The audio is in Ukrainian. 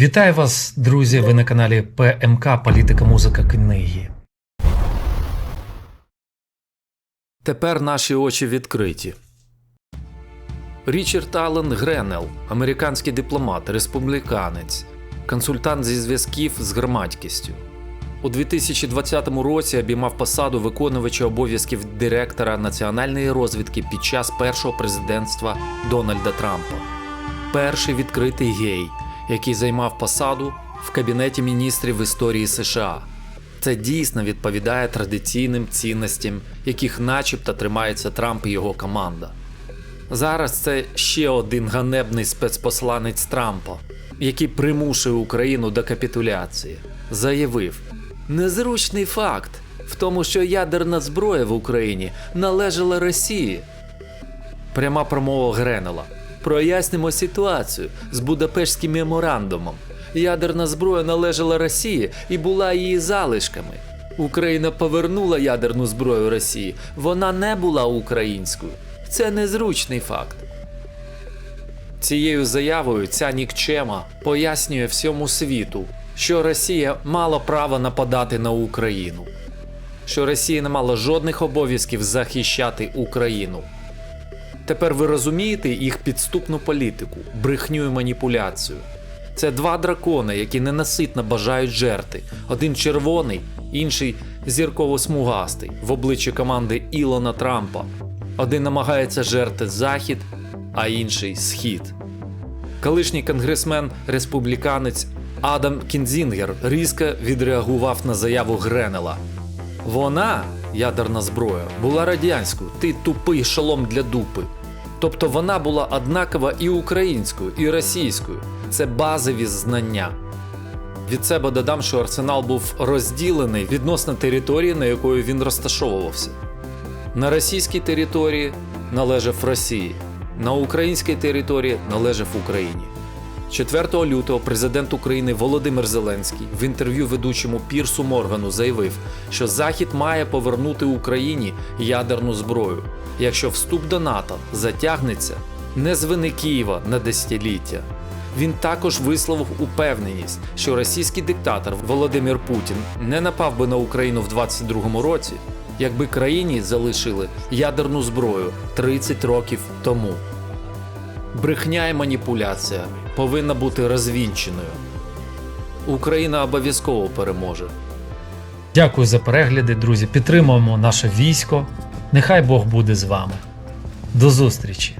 Вітаю вас, друзі! Ви на каналі ПМК Політика, музика, книги. Тепер наші очі відкриті. Річард Аллен Гренел, американський дипломат, республіканець, консультант зі зв'язків з громадськістю. У 2020 році обіймав посаду виконувача обов'язків директора національної розвідки під час першого президентства Дональда Трампа. Перший відкритий гей, який займав посаду в Кабінеті міністрів історії США. Це дійсно відповідає традиційним цінностям, яких начебто тримається Трамп і його команда. Зараз це ще один ганебний спецпосланець Трампа, який примушує Україну до капітуляції, заявив: незручний факт в тому, що ядерна зброя в Україні належала Росії. Пряма промова Гренела. Прояснимо ситуацію з Будапештським меморандумом. Ядерна зброя належала Росії і була її залишками. Україна повернула ядерну зброю Росії. Вона не була українською. Це незручний факт. Цією заявою ця нікчема пояснює всьому світу, що Росія мала право нападати на Україну, що Росія не мала жодних обов'язків захищати Україну. Тепер ви розумієте їх підступну політику, брехню і маніпуляцію. Це два дракони, які ненаситно бажають жерти. Один червоний, інший зірково-смугастий в обличчі команди Ілона Трампа. Один намагається жерти захід, а інший схід. Колишній конгресмен республіканець Адам Кінзінгер різко відреагував на заяву Гренела. Вона, ядерна зброя, була радянською, ти тупий шолом для дупи. Тобто вона була однакова і українською, і російською. Це базові знання. Від себе додам, що арсенал був розділений відносно території, на якої він розташовувався. На російській території належав Росії, на українській території належав Україні. 4 лютого президент України Володимир Зеленський в інтерв'ю ведучому Пірсу Моргану заявив, що Захід має повернути Україні ядерну зброю, якщо вступ до НАТО затягнеться не з вини Києва на десятиліття. Він також висловив упевненість, що російський диктатор Володимир Путін не напав би на Україну в 22-му році, якби країні залишили ядерну зброю 30 років тому. Брехня і маніпуляція повинна бути розвінченою. Україна обов'язково переможе. Дякую за перегляди, друзі. Підтримуємо наше військо. Нехай Бог буде з вами. До зустрічі!